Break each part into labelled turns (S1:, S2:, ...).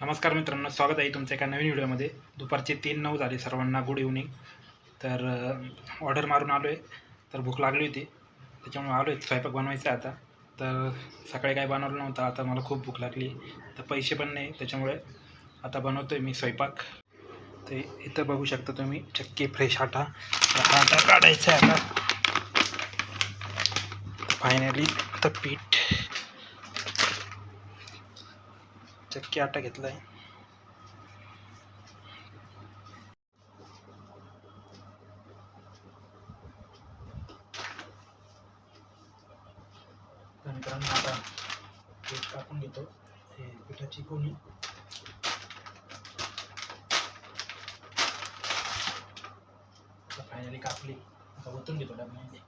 S1: नमस्कार मित्रांनो स्वागत आहे तुमच्या एका नवीन व्हिडिओमध्ये. दुपारचे तीन नऊ झाले सर्वांना गुड इव्हनिंग तर ऑर्डर मारून आलो आहे तर भूक लागली होती. त्याच्यामुळे आलो आहे स्वयंपाक बनवायचा आहे आता. तर सकाळी काय बनवलं नव्हतं. आता मला खूप भूक लागली. तर पैसे पण नाही. त्याच्यामुळे आता बनवतो आहे मी स्वयंपाक. ते इथं बघू शकता तुम्ही चक्की फ्रेश आटा. आता आटा काढायचा आहे आता. फायनली आता पीठ. चक्की आटा घेतला आहे मित्रांनो आता पीठ कापून घेतो. हे पिठाची कोणी फायनली कापली. आता ओतून घेतो डब्यामध्ये.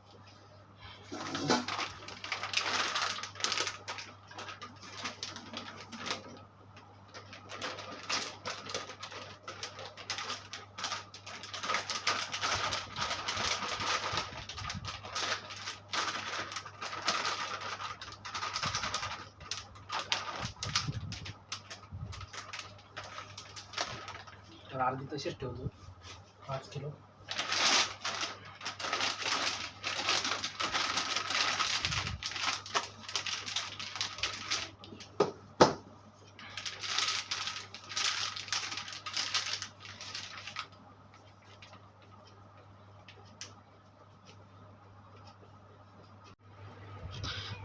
S1: तर अर्धी तशीच ठेवतो. पाच किलो.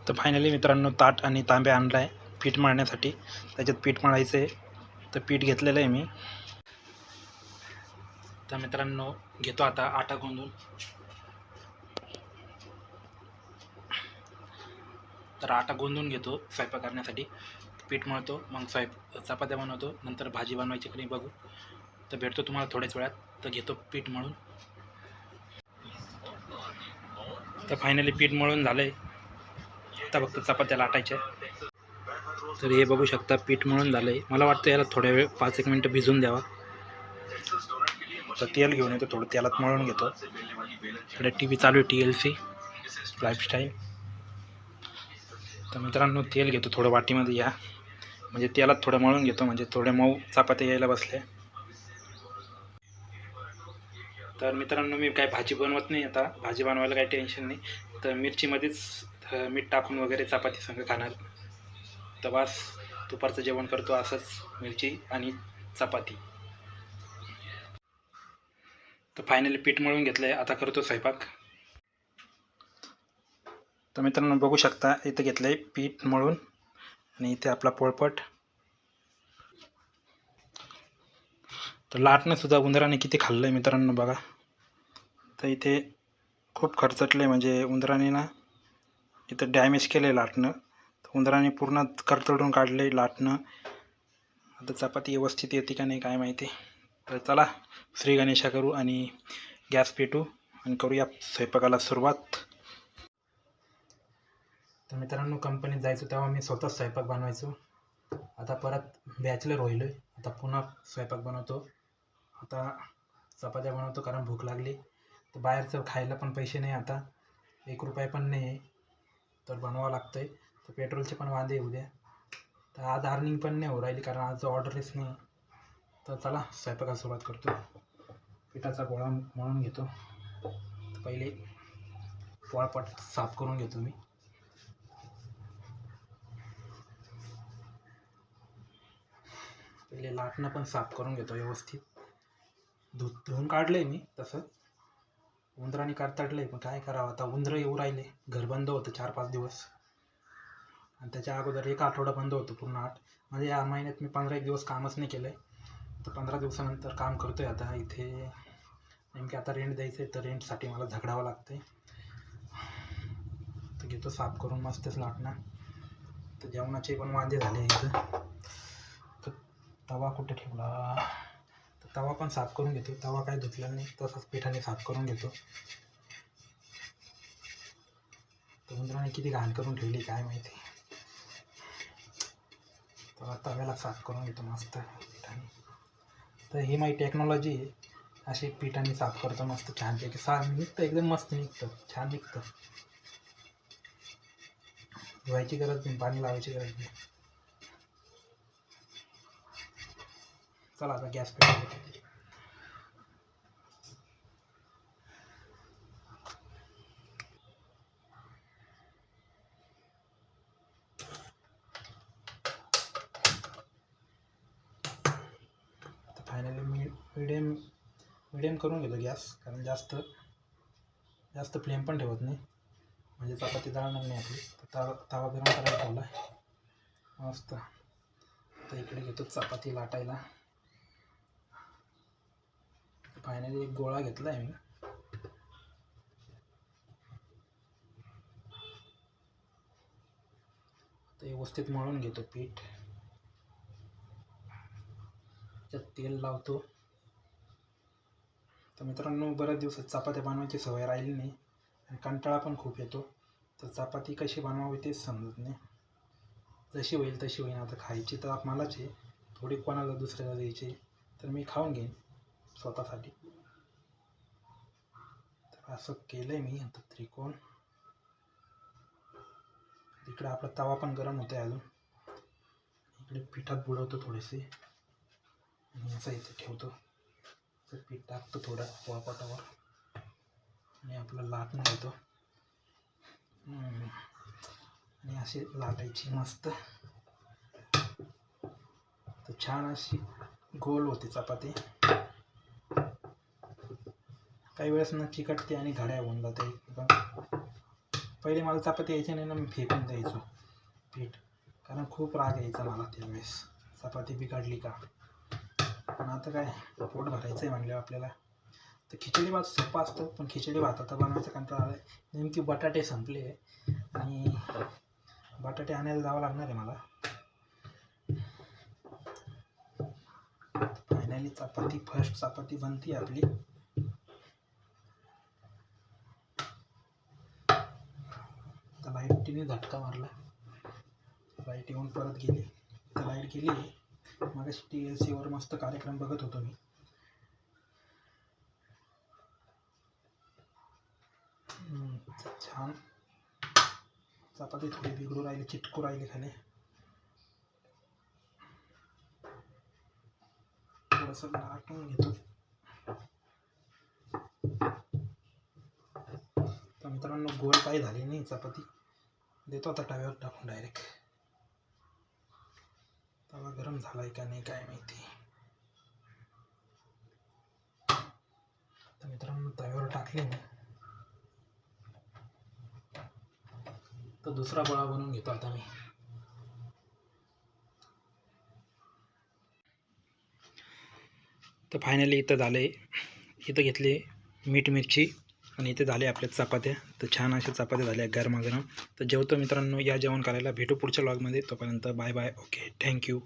S1: तर फायनली मित्रांनो ताट आणि तांब्या आणला आहे पीठ मळण्यासाठी. त्याच्यात पीठ मळायचं आहे तर पीठ घेतलेलं आहे मी. तर मित्रांनो घेतो आता आटा गोंधून तर आटा गोंधून घेतो स्वयंपाक करण्यासाठी. पीठ मळतो मग स्वयंप चपात्या बनवतो नंतर भाजी बनवायची की नाही बघू. तर भेटतो तुम्हाला थोड्याच वेळात. तर घेतो पीठ मळून. तर फायनली पीठ मळून झालं आहे आता फक्त चपात्या लाटायच्या तर हे बघू शकता पीठ मळून झालं आहे मला वाटतं याला थोड्या वेळ पाच एक मिनटं भिजून द्यावा. तर तेल घेऊन येतो थोडं तेलात मळून घेतो. इकडे टी व्ही चालू आहे टी एल सी लाईफस्टाईल तर मित्रांनो तेल घेतो थोडं वाटीमध्ये या. म्हणजे तेलात थोडं मळून घेतो म्हणजे थोडे मऊ चपात्या यायला बसले. तर मित्रांनो मी काय भाजी बनवत नाही आता. भाजी बनवायला काही टेन्शन नाही. तर मिरचीमध्येच मीठ टाकून वगैरे चपाती संग खाणार. तर बस दुपारचं जेवण करतो असंच मिरची आणि चपाती. तर फायनली पीठ मळून घेतलं आहे आता करतो स्वयंपाक. तर मित्रांनो बघू शकता इथं घेतलं आहे पीठ मळून आणि इथे आपला पोळपट. तर लाटणंसुद्धा उंदराने किती खाल्लं आहे मित्रांनो बघा. तर इथे खूप खर्चटलं आहे म्हणजे उंदराने ना इथं डॅमेज केलं आहे लाटणं. तर उंदराने पूर्ण करतडून काढलं आहे लाटणं. आता चपाती व्यवस्थित येते का नाही काय माहिती. तर चला श्री गणेशा करू आणि गॅस पेटू आणि करूया स्वयंपाकाला सुरुवात. तर मित्रांनो कंपनीत जायचो तेव्हा मी स्वतः स्वयंपाक बनवायचो. आता परत बॅचलर होईल आता पुन्हा स्वयंपाक बनवतो. आता चपात्या बनवतो कारण भूक लागली. तर बाहेरचं खायला पण पैसे नाही आता. एक रुपये पण नाही आहे. तर बनवावं लागतं आहे तर पेट्रोलचे पण वांदे उद्या तर आज अर्निंग पण नाही हो राहिली कारण आज ऑर्डरच नाही. तर चला स्वयंपाकाला सुरुवात करतो. पिठाचा गोळा मळून घेतो. पहिले पोळपाट साफ करून घेतो मी. पहिले लाटणं पण साफ करून घेतो व्यवस्थित. धु धुवून काढलं आहे मी तसं. उंदराने काढताडलं आहे पण काय करावं? आता उंदरं येऊ राहिले. घर बंद होतं चार पाच दिवस. आणि त्याच्या अगोदर एक आठवडा बंद होतो पूर्ण आठ. म्हणजे या महिन्यात मी पंधरा एक दिवस कामच नाही केलं आहे तर पंधरा दिवसानंतर काम करतो आहे आता इथे. नेमके आता रेंट द्यायचं आहे तर रेंटसाठी मला झगडावं लागतं आहे तर घेतो साफ करून मस्तच लाटणं. तर जेवणाचे पण वांदे झाले इथं. तर तवा कुठे ठेवला? तर तवा पण साफ करून घेतो. तवा काय धुतला नाही तसाच पिठाने साफ करून घेतो. तर उंदराने किती घाण करून ठेवली काय माहिती. तर तव्याला साफ करून घेतो मस्त पिठाने. तर ही माझी टेक्नॉलॉजी आहे. अशी पिठाने साफ करतो मस्त छानपैकी. साफ निघतं एकदम मस्त निघतं छान निघतं. धुवायची गरज नाही पाणी लावायची गरज नाही. चला आता गॅस पेट आता फायनली मी मिडियम मिडियम करून घेतो गॅस कारण जास्त जास्त फ्लेम पण ठेवत नाही. म्हणजे चपाती जळणार नाही आपली. तर तवा तवा गरम करायला ठेवला आहे मस्त. तर इकडे घेतो चपाती लाटायला. फायनली एक गोळा घेतला आहे मी. आता व्यवस्थित मळून घेतो पीठ. त्यात तेल लावतो. तर मित्रांनो बऱ्याच दिवसात चपात्या बनवायची सवय राहिली नाही आणि कंटाळा पण खूप येतो. तर चपाती कशी बनवावी तेच समजत नाही. जशी होईल तशी होईल आता खायची तर मलाच आहे. थोडी कोणाला दुसऱ्याला द्यायची तर मी खाऊन घेईन स्वतःसाठी. तर असं केलं आहे मी. आता त्रिकोण. इकडे आपला तवा पण गरम होतो आहे अजून. इकडे पिठात बुडवतो थोडेसे. आणि असं इथे ठेवतो. तर पीठ टाकतो थोडं पोळपाटावर. आणि आपलं लाटून घेतो. आणि अशी लाटायची मस्त. तर छान अशी गोल होते चपाती. काही वेळेस ना चिकटते आणि घड्या होऊन जाते एकदम. पहिले मला चपाती यायची नाही ना मी फेकून द्यायचो पीठ. कारण खूप राग यायचा मला त्यावेळेस. चपाती बिघडली का? पण आता काय पोट भरायचं आहे म्हणल्यावर आपल्याला. तर खिचडी भात सोपा असतो पण खिचडी भात आता बनवायचा कंटाळा आला आहे. नेमकी बटाटे संपले. आणि बटाटे आणायला जावं लागणार आहे मला. फायनली चपाती फर्स्ट चपाती बनती आपली. तर लाईटीने झटका मारला. लाइट येऊन परत गेली. तर लाइट गेली. मागे टी एल सीवर मस्त कार्यक्रम बघत होतो मी. छान. चपाती थोडी बिघडू राहिली चिटकू राहिली खाली. थोडस लाटून घेतो. तर मित्रांनो गोल काही झाली नाही चपाती. देतो आता तव्यावर टाकून डायरेक्ट तवा गरम झालाय का नाही काय माहिती. तर मित्रांनो तव्यावर टाकले मी. तर दुसरा गोळा बनवून घेतो आता मी. तर फायनली इथं झाले. इथं घेतले मीठ मिरची. आणि इथे झाले आपल्या चपात्या तर छान अशा चपात्या झाल्या गरमागरम. तर जेवतो मित्रांनो या जेवण करायला भेटू पुढच्या लॉगमध्ये तोपर्यंत बाय बाय. Okay thank you